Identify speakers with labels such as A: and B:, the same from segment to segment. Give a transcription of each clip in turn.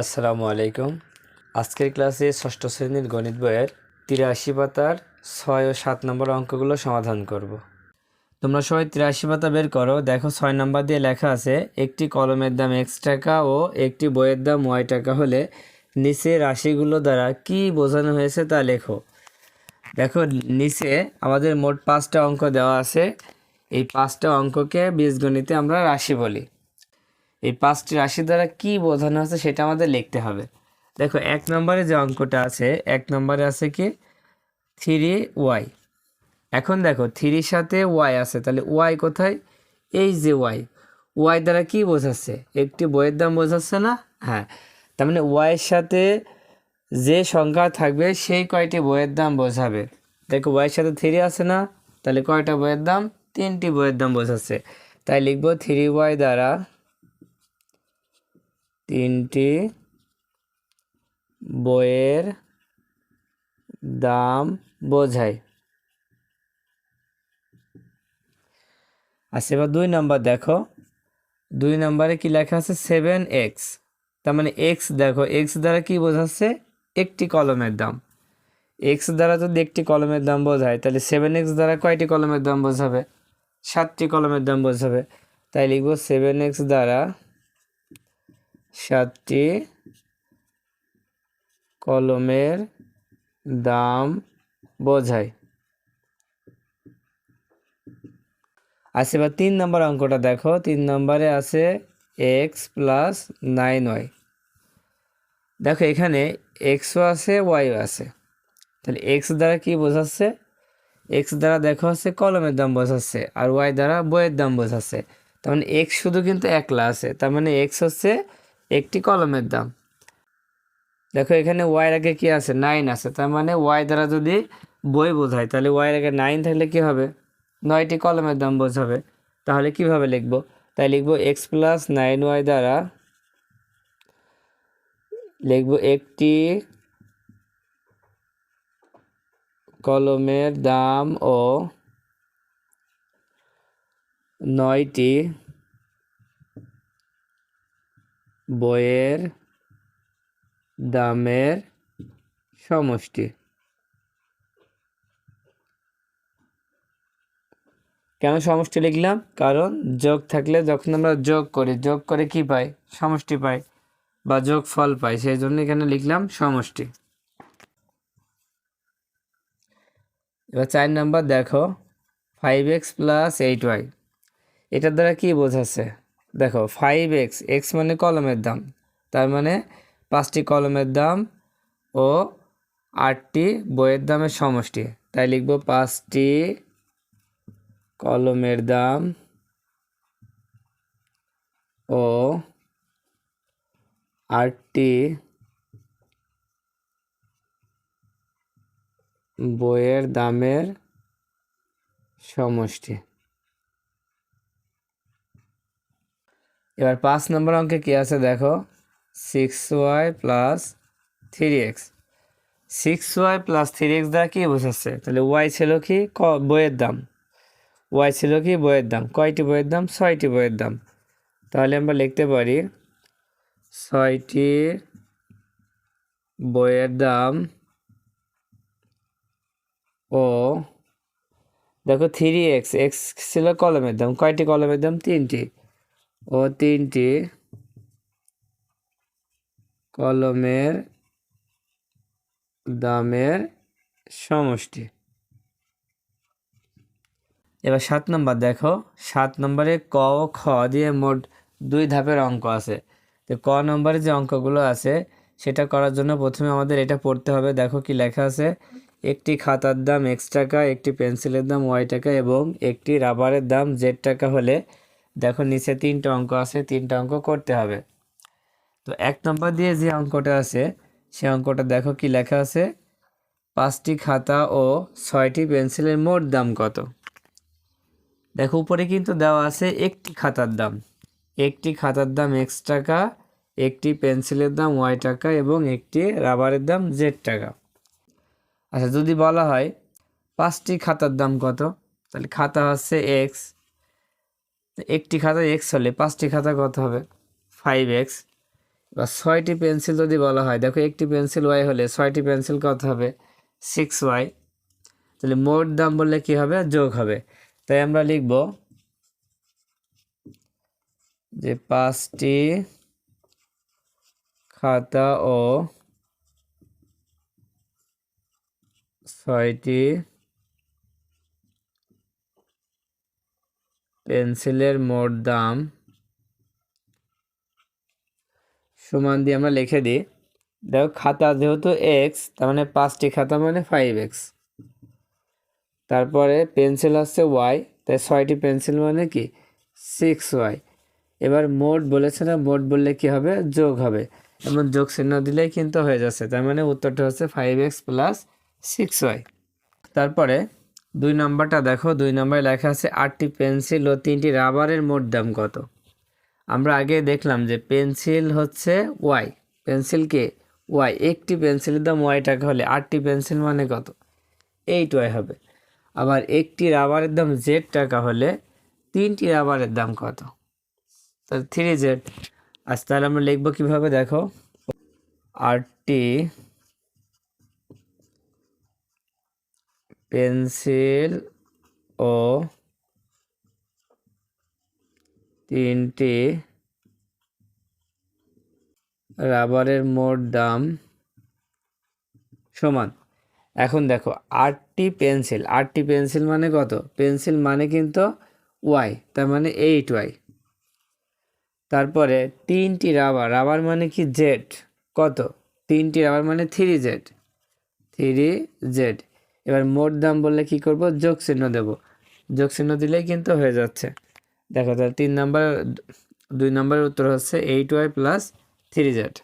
A: আসসালামু আলাইকুম। আজকের ক্লাসে ষষ্ঠ শ্রেণির গণিত বইয়ের তিরাশি পাতার ছয় ও সাত নম্বর অঙ্কগুলো সমাধান করব। তোমরা সবাই তিরাশি পাতা বের করো। দেখো ছয় নম্বর দিয়ে লেখা আছে, একটি কলমের দাম এক্স টাকা ও একটি বইয়ের দাম ওয়াই টাকা হলে নিচে রাশিগুলো দ্বারা কি বোঝানো হয়েছে তা লেখো। দেখো, নিচে আমাদের মোট পাঁচটা অঙ্ক দেওয়া আছে। এই পাঁচটা অঙ্ককে বীজগণিতে আমরা রাশি বলি। এই পাঁচটি রাশি দ্বারা কি বোঝানো আছে সেটা আমাদের লিখতে হবে। দেখো, এক নম্বরে যে অঙ্কটা আছে, এক নম্বরে আছে কি? Three Y. এখন দেখো থ্রির সাথে ওয়াই আছে, তাহলে ওয়াই কোথায়? এই যে ওয়াই। ওয়াই দ্বারা কি বোঝাচ্ছে? একটি বইয়ের দাম বোঝাচ্ছে না? হ্যাঁ। তার মানে ওয়াইয়ের সাথে যে সংখ্যা থাকবে, সেই কয়টি বইয়ের দাম বোঝাবে। দেখো ওয়াইয়ের সাথে থ্রি আছে না? তাহলে কয়টা বইয়ের দাম? তিনটি বইয়ের দাম বোঝাচ্ছে। তাই লিখব থ্রি ওয়াই দ্বারা তিনটি বইয়ের দাম বোঝায়। আচ্ছা এবার দুই নাম্বার দেখো। দুই নম্বরে কি লেখা আছে? Seven X. তার মানে এক্স দেখো, এক্স দ্বারা কি বোঝাচ্ছে? একটি কলমের দাম। এক্স দ্বারা যদি একটি কলমের দাম বোঝায়, তাহলে সেভেন এক্স দ্বারা কয়টি কলমের দাম বোঝাবে? সাতটি কলমের দাম বোঝাবে। তাই লিখব সেভেন এক্স দ্বারা সাতটি কলমের দাম বোঝায়। আচ্ছা এবার তিন নম্বর অঙ্কটা দেখো। তিন নম্বরে আছে এক্স প্লাস নাইন ওয়াই দেখো, এখানে এক্সও আছে ওয়াইও আছে। তাহলে এক্স দ্বারা কি বোঝাচ্ছে? এক্স দ্বারা দেখো হচ্ছে কলমের দাম বোঝাচ্ছে আর ওয়াই দ্বারা বইয়ের দাম বোঝাচ্ছে। তার মানে এক্স শুধু কিন্তু একলা আছে। তার মানে এক্স হচ্ছে একটি কলমের দাম। দেখো এখানে ওয়াইয়ের আগে কি আছে? নাইন আছে। তার মানে ওয়াই দ্বারা যদি বই বোঝায়, তাহলে ওয়াইয়ের আগে নাইন থাকলে কি হবে? নয়টি কলমের দাম বোঝাবে। তাহলে কীভাবে লিখব? তাই লিখব এক্স প্লাস নাইন ওয়াই দ্বারা লিখব একটি কলমের দাম ও নয়টি বইয়ের দামের সমষ্টি। কেন সমষ্টি লিখলাম? কারণ যোগ থাকলে যখন আমরা যোগ করি, যোগ করে কি পাই? সমষ্টি পাই বা যোগ ফল পাই, সেই জন্য এখানে লিখলাম সমষ্টি। এবার চার নাম্বার দেখো five X plus eight Y এটার দ্বারা কি বোঝাচ্ছে? দেখো ফাইভ এক্স এক্স মানে কলমের দাম। তার মানে পাঁচটি কলমের দাম ও আটটি বইয়ের দামের সমষ্টি। তাই লিখব পাঁচটি কলমের দাম ও আটটি বইয়ের দামের সমষ্টি। এবার পাঁচ নম্বর অঙ্কে কী আছে দেখো? Six Y plus three X six Y plus three X দ্বারা কী বোঝাচ্ছে? তাহলে ওয়াই ছিল কি? ক, বইয়ের দাম। ওয়াই ছিল কি? বইয়ের দাম। কয়টি বইয়ের দাম? ছয়টি বইয়ের দাম। তাহলে আমরা লিখতে পারি, ছয়টি বইয়ের দাম ও, দেখো থ্রি এক্স এক্স ছিল কলমের দাম। কয়টি কলমের দাম? তিনটি। ও তিনটি কলমের দামের সমষ্টি। এবার সাত নম্বর দেখো। সাত নম্বরে ক ও খ দিয়ে মোট দুই ধাপের অঙ্ক আছে। তো ক নম্বরে যে অঙ্কগুলো আছে, সেটা করার জন্য প্রথমে আমাদের এটা পড়তে হবে। দেখো কি লেখা আছে, একটি খাতার দাম এক্স টাকা, একটি পেন্সিলের দাম ওয়াই টাকা এবং একটি রাবারের দাম জেড টাকা হলে দেখো নিচে তিনটা অঙ্ক আছে, তিনটা অঙ্ক করতে হবে। তো এক নম্বর দিয়ে যে অঙ্কটা আছে, সে অঙ্কটা দেখো কি লেখা আছে? পাঁচটি খাতা ও ছয়টি পেন্সিলের মোট দাম কত? দেখো উপরে কিন্তু দেওয়া আছে একটি খাতার দাম। একটি খাতার দাম এক্স টাকা, একটি পেন্সিলের দাম ওয়াই টাকা এবং একটি রাবারের দাম জেড টাকা। আচ্ছা যদি বলা হয় পাঁচটি খাতার দাম কত? তাহলে খাতা হচ্ছে এক্স একটি খাতা এক্স হলে পাঁচটি খাতা কত হবে? ফাইভ এক্স বা ছয়টি পেন্সিল যদি বলা হয়, দেখো একটি পেন্সিল ওয়াই হলে ছয়টি পেন্সিল কত হবে? সিক্স ওয়াই তাহলে মোট দাম বললে কি হবে? যোগ হবে। তাই আমরা লিখব যে পাঁচটি খাতা ও ছয়টি পেন্সিলের মোট দাম সমান দিয়ে আমরা লিখে দিই। দেখো, খাতা যেহেতু এক্স তার মানে পাঁচটি খাতা মানে ফাইভ এক্স তারপরে পেন্সিল হচ্ছে ওয়াই তাই ছয়টি পেন্সিল মানে কি? সিক্স ওয়াই এবার মোট বলেছে না, মোট বললে কি হবে? যোগ হবে। এমন যোগ চিহ্ন দিলেই কিন্তু হয়ে যাচ্ছে। তার মানে উত্তরটা হচ্ছে five X plus six Y তারপরে দুই নম্বরটা দেখো, দুই নম্বরে লেখা আছে আটটি পেন্সিল ও তিনটি রাবারের মোট দাম কত? আমরা আগে দেখলাম যে পেন্সিল হচ্ছে ওয়াই। পেন্সিল কে? ওয়াই। একটি পেন্সিলের দাম ওয়াই টাকা হলে আটটি পেন্সিল মানে কত? এইট ওয়াই হবে। আবার একটি রাবারের দাম জেড টাকা হলে তিনটি রাবারের দাম কত? তাহলে থ্রি জেড। আজ তাহলে আমরা লিখব কীভাবে দেখো? আটটি পেন্সিল ও তিনটি রাবারের মোট দাম সমান। এখন দেখো, আটটি পেন্সিল। আটটি পেন্সিল মানে কত? পেন্সিল মানে কিন্তু ওয়াই, তার মানে এইট ওয়াই। তারপরে তিনটি রাবার। রাবার মানে কি জেড? কত? তিনটি রাবার মানে থ্রি জেড। Three Z. এবার মোট দাম বললে কি করব? যোগ চিহ্ন দেব। যোগ চিহ্ন দিলেই কিন্তু হয়ে যাচ্ছে। দেখো তাহলে তিন নাম্বার, দুই নম্বরের উত্তর হচ্ছে eight Y plus three Z.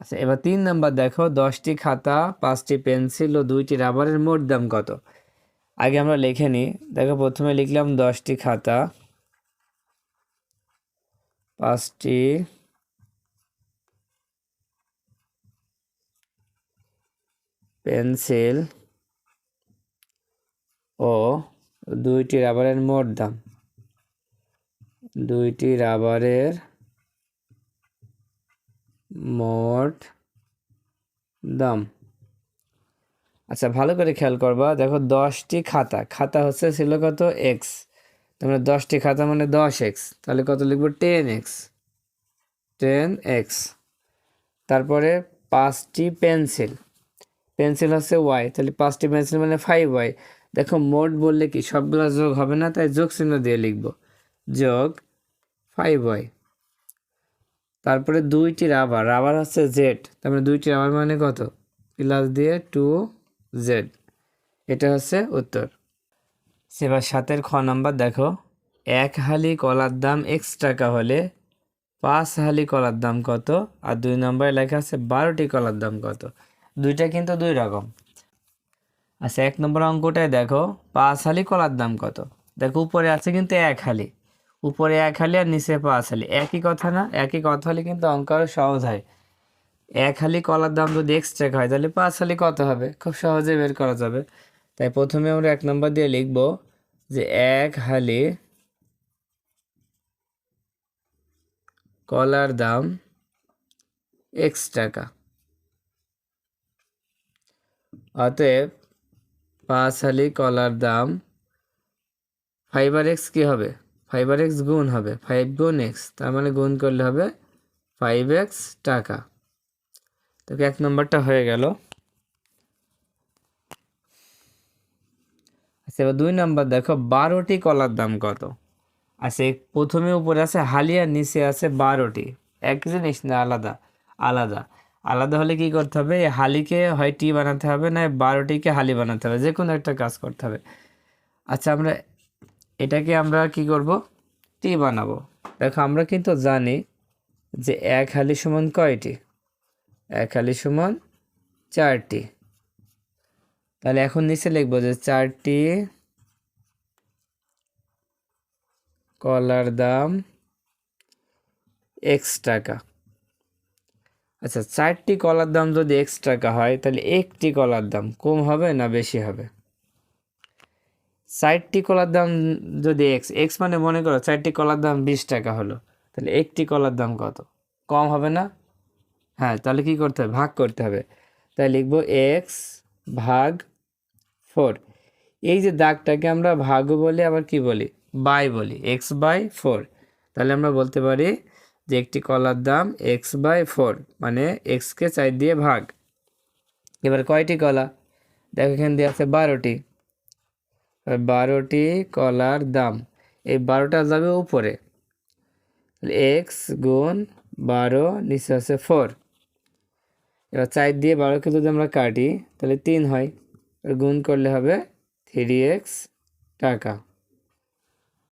A: আচ্ছা এবার তিন নাম্বার দেখো, দশটি খাতা, পাঁচটি পেন্সিল ও দুইটি রাবারের মোট দাম কত? আগে আমরা লিখে নিই। দেখো প্রথমে লিখলাম দশটি খাতা, পাঁচটি পেন্সিল ও দুইটি রাবারের মোট দাম দুইটি রাবারের মোট দাম। আচ্ছা ভালো করে খেয়াল করবা। দেখো, দশটি খাতা। খাতা হচ্ছে ছিল কত? এক্স। তোমরা দশটি খাতা মানে দশ এক্স। তাহলে কত লিখব? Ten X. Ten X. তারপরে পাঁচটি পেন্সিল। পেন্সিল হচ্ছে ওয়াই তাহলে পাঁচটি পেন্সিল মানে ফাইভ ওয়াই দেখো, মোট বললে কি, সবগুলো যোগ হবে না, তাই যোগ চিহ্ন দিয়ে লিখব। যোগ ফাইভ ওয়াই তারপরে দুইটি রাবার রাবার হচ্ছে জেড তারপরে দুইটি রাবার মানে কত? প্লাস দিয়ে টু জেড এটা হচ্ছে উত্তর। সেবার সাতের খ নাম্বার দেখো, এক হালি কলার দাম এক্স টাকা হলে পাঁচ হালি কলার দাম কত? আর দুই নম্বরে লেখা আছে বারোটি কলার দাম কত? দুইটা কিন্তু দুই রকম। আচ্ছা এক নম্বর অঙ্কটায় দেখো পাঁচ হালি কলার দাম কত? দেখো, উপরে আছে কিন্তু এক হালি। উপরে এক হালি আর নিচে পাঁচ হালি। একই কথা না, একই কথা হলে কিন্তু অঙ্ক আরও সহজ হয়। এক হালি কলার দাম যদি এক্সট্রা হয়, তাহলে পাঁচ হালি কত হবে? খুব সহজে বের করা যাবে। তাই প্রথমে আমরা এক নম্বর দিয়ে লিখব যে এক হালি কলার দাম এক্স টাকা। অতএব পাঁচ হালি কলার দাম ফাইবার এক্স কী হবে? ফাইবার এক্স গুণ হবে ফাইভ গুণ এক্স তার মানে গুণ করলে হবে ফাইভ এক্স টাকা। তো এক নম্বরটা হয়ে গেল। আচ্ছা এবার দুই নম্বর দেখো, বারোটি কলার দাম কত? এই প্রথমে উপরে আছে হালিয়ার নিচে আছে বারোটি। এক জিনিস না, আলাদা আলাদা। আলাদা হলে কি করতে হবে? হালিকে হয় টি বানাতে হবে, না বারোটিকে হালি বানাতে হবে? যে কোনো একটা কাজ করতে হবে। আচ্ছা আমরা এটাকে আমরা কি করব? টি বানাবো। দেখো, আমরা কিন্তু জানি যে এক হালি সমান কয়টি? এক হালি সমান চারটি। তাহলে এখন নিচে লিখব যে চারটি কলার দাম এক্স টাকা। আচ্ছা চারটি কলার দাম যদি এক্স টাকা হয়, তাহলে একটি কলার দাম কম হবে না বেশি হবে? চারটি কলার দাম যদি এক্স এক্স মানে মনে করো চারটি কলার দাম বিশ টাকা হলো, তাহলে একটি কলার দাম কত? কম হবে না? হ্যাঁ তাহলে কি করতে হবে? ভাগ করতে হবে। তাই লিখব এক্স ভাগ ফোর এই যে দাগটাকে আমরা ভাগও বলি, আবার কি বলি? বাই বলি। এক্স বাই ফোর তাহলে আমরা বলতে পারি যে একটি কলার দাম এক্স বাই ফোর মানে এক্সকে চার দিয়ে ভাগ। এবার কয়টি কলা? দেখো এখান দিয়ে আছে বারোটি। বারোটি কলার দাম। এই বারোটা যাবে উপরে। এক্স গুণ বারো, নিচে আছে ফোর এবার চার দিয়ে বারোকে যদি আমরা কাটি, তাহলে তিন হয়। গুণ করলে হবে থ্রি এক্স টাকা।